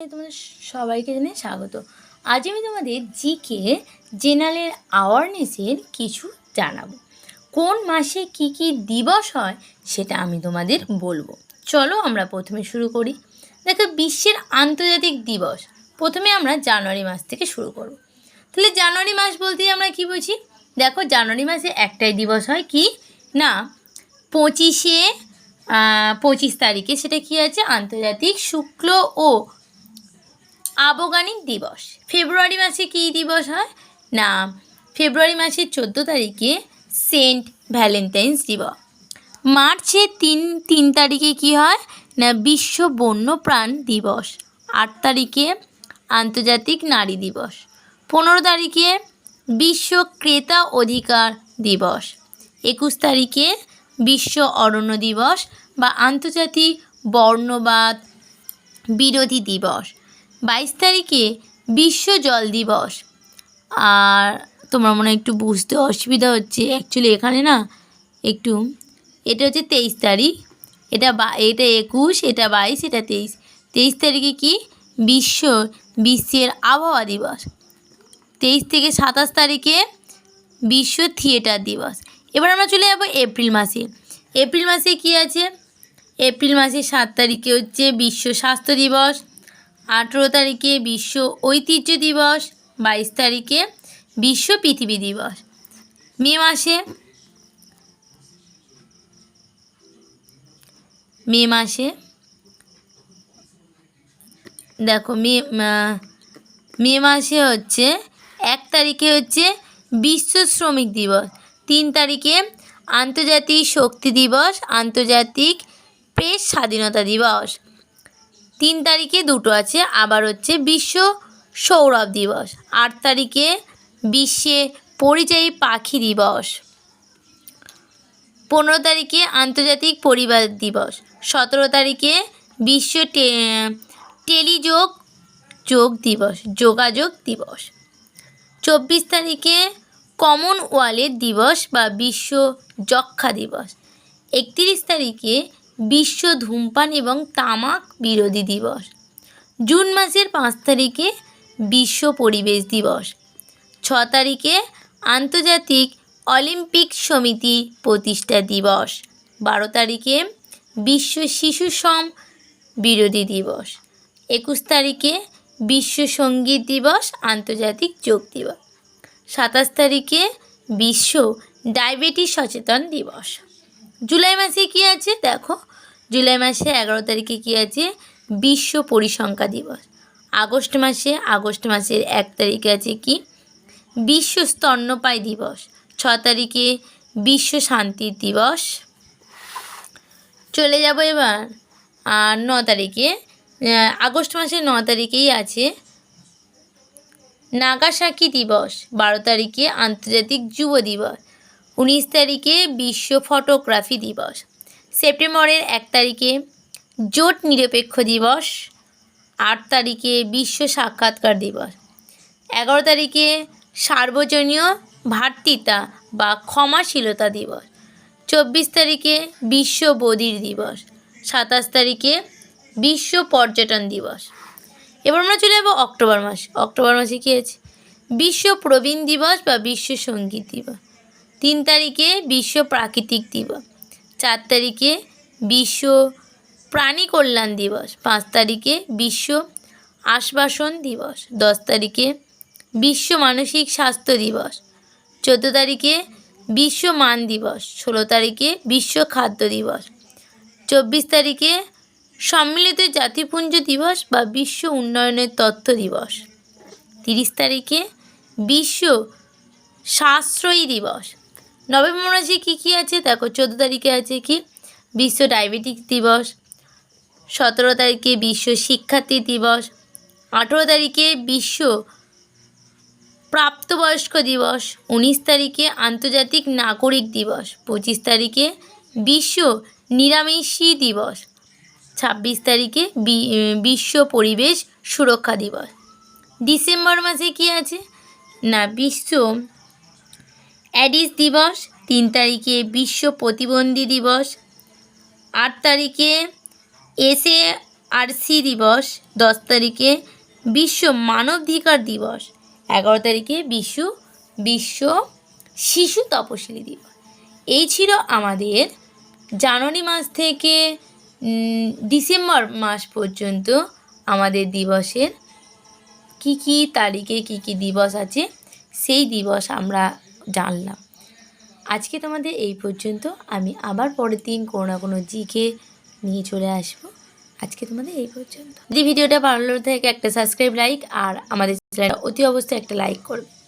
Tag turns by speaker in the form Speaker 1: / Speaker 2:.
Speaker 1: তোমাদের সবাইকে জানাই স্বাগত। আজ আমি তোমাদের জিকে জেনারেল অ্যাওয়ারনেসের কিছু জানাব। কোন মাসে কি কি দিবস হয় সেটা আমি তোমাদের বলব। চলো আমরা প্রথমে শুরু করি। দেখো, বিশ্বের আন্তর্জাতিক দিবস। প্রথমে আমরা জানুয়ারি মাস থেকে শুরু করব। তাহলে জানুয়ারি মাস বলতেই আমরা কি বুঝি? দেখো, জানুয়ারি মাসে একটাই দিবস হয় কি? না, পঁচিশে পঁচিশ তারিখে সেটা কি আছে? আন্তর্জাতিক শুক্ল ও আবগানিক দিবস। ফেব্রুয়ারি মাসে কী দিবস হয়? না ফেব্রুয়ারি মাসের চোদ্দ তারিখে সেন্ট ভ্যালেন্টাইন্স দিবস। মার্চে তিন তিন তারিখে কি হয়? না, বিশ্ব বন্যপ্রাণ দিবস। আট তারিখে আন্তর্জাতিক নারী দিবস। পনেরো তারিখে বিশ্ব ক্রেতা অধিকার দিবস। একুশ তারিখে বিশ্ব অরণ্য দিবস বা আন্তর্জাতিক বর্ণবাদ বিরোধী দিবস। বাইশ তারিখে বিশ্ব জল দিবস। আর তোমার মনে একটু বুঝতে অসুবিধা হচ্ছে। অ্যাকচুয়ালি এখানে না একটু, এটা হচ্ছে তেইশ তারিখ, এটা বা, এটা একুশ, এটা বাইশ, এটা তেইশ। তেইশ তারিখে কি? বিশ্ব, বিশ্বের আবহাওয়া দিবস। তেইশ থেকে সাতাশ তারিখে বিশ্ব থিয়েটার দিবস। এবার আমরা চলে যাব এপ্রিল মাসে। এপ্রিল মাসে কি আছে? এপ্রিল মাসের সাত তারিখে হচ্ছে বিশ্ব স্বাস্থ্য দিবস। আঠেরো তারিখে বিশ্ব ঐতিহ্য দিবস, বাইশ তারিখে বিশ্ব পৃথিবী দিবস। মে মাসে মে মাসে দেখো মে মে মাসে হচ্ছে, এক তারিখে হচ্ছে বিশ্ব শ্রমিক দিবস, তিন তারিখে আন্তর্জাতিক শক্তি দিবস, আন্তর্জাতিক প্রেস স্বাধীনতা দিবস। তিন তারিখে দুটো আছে, আবার হচ্ছে বিশ্ব সৌরভ দিবস। আট তারিখে বিশ্বে পরিযায়ী পাখি দিবস। পনেরো তারিখে আন্তর্জাতিক পরিবার দিবস। সতেরো তারিখে বিশ্ব টেলিযোগ যোগ দিবস, যোগাযোগ দিবস। চব্বিশ তারিখে কমনওয়েলথ দিবস বা বিশ্ব যক্ষা দিবস। একত্রিশ তারিখে বিশ্ব ধূমপান এবং তামাক বিরোধী দিবস। জুন মাসের পাঁচ তারিখে বিশ্ব পরিবেশ দিবস। ছ তারিখে আন্তর্জাতিক অলিম্পিক সমিতি প্রতিষ্ঠা দিবস। বারো তারিখে বিশ্ব শিশু শ্রম বিরোধী দিবস। একুশ তারিখে বিশ্ব সংগীত দিবস, আন্তর্জাতিক যোগ দিবস। সাতাশ তারিখে বিশ্ব ডায়াবেটিস সচেতন দিবস। জুলাই মাসে কি আছে? দেখো, জুলাই মাসে এগারো তারিখে কি আছে? বিশ্ব পরিসংখ্যা দিবস। আগস্ট মাসে, আগস্ট মাসের এক তারিখে আছে কি? বিশ্ব স্তন্যপায়ী দিবস। ছ তারিখে বিশ্ব শান্তি দিবস। চলে যাব এবার। আর ন তারিখে আগস্ট মাসের ন তারিখেই আছে নাগাসাকি দিবস। বারো তারিখে আন্তর্জাতিক যুব দিবস। উনিশ তারিখে বিশ্ব ফটোগ্রাফি দিবস। সেপ্টেম্বরের এক তারিখে জোট নিরপেক্ষ দিবস। আট তারিখে বিশ্ব সাক্ষাৎকার দিবস। এগারো তারিখে সার্বজনীয় ভাতৃতা বা ক্ষমাশীলতা দিবস। চব্বিশ তারিখে বিশ্ব বধির দিবস। সাতাশ তারিখে বিশ্ব পর্যটন দিবস। এবার আমরা চলে যাব অক্টোবর মাস। অক্টোবর মাসে কী আছে? বিশ্ব প্রবীণ দিবস বা বিশ্ব সংগীত দিবস। তিন তারিখে বিশ্ব প্রাকৃতিক দিবস, চার তারিখে বিশ্ব প্রাণী কল্যাণ দিবস, পাঁচ তারিখে বিশ্ব আশ্বাসন দিবস, দশ তারিখে বিশ্ব মানসিক স্বাস্থ্য দিবস, চোদ্দ তারিখে বিশ্ব মান দিবস, ষোলো তারিখে বিশ্ব খাদ্য দিবস, চব্বিশ তারিখে সম্মিলিত জাতিপুঞ্জ দিবস বা বিশ্ব উন্নয়নের তথ্য দিবস, তিরিশ তারিখে বিশ্ব সাশ্রয়ী দিবস নভেম্বর মাসে কী কী আছে? দেখো, চোদ্দ তারিখে আছে কি? বিশ্ব ডায়াবেটিক দিবস। সতেরো তারিখে বিশ্ব শিক্ষার্থী দিবস। আঠেরো তারিখে বিশ্ব প্রাপ্তবয়স্ক দিবস। উনিশ তারিখে আন্তর্জাতিক নাগরিক দিবস। পঁচিশ তারিখে বিশ্ব নিরামিষী দিবস। ছাব্বিশ তারিখে বিশ্ব পরিবেশ সুরক্ষা দিবস। ডিসেম্বর মাসে কি আছে? না, বিশ্ব অ্যাডিস দিবস, তিন তারিখে বিশ্ব প্রতিবন্ধী দিবস, আট তারিখে এসে আরসি দিবস, দশ তারিখে বিশ্ব মানবাধিকার দিবস, এগারো তারিখে বিশ্ব বিশ্ব শিশু তপশিলি দিবস। এই ছিল আমাদের জানুয়ারি মাস থেকে ডিসেম্বর মাস পর্যন্ত আমাদের দিবসের কি কি তারিখে কি কি দিবস আছে, সেই দিবস আমরা জানলাম। আজকে তোমাদের এই পর্যন্ত। আমি আবার পরের দিন কোনো না কোনো জিকে নিয়ে চলে আসব। আজকে তোমাদের এই পর্যন্ত। যদি ভিডিওটা ভালো থেকে, একটা সাবস্ক্রাইব লাইক আর আমাদের অতি অবস্থায় একটা লাইক করবে।